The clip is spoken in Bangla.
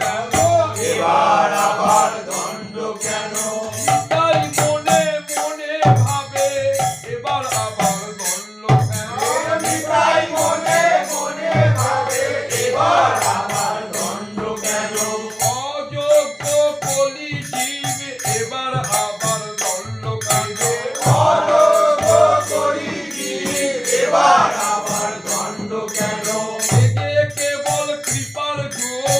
কেন এবার আবার দণ্ড কেন? তাই মনে মনে এবার আবার chegou.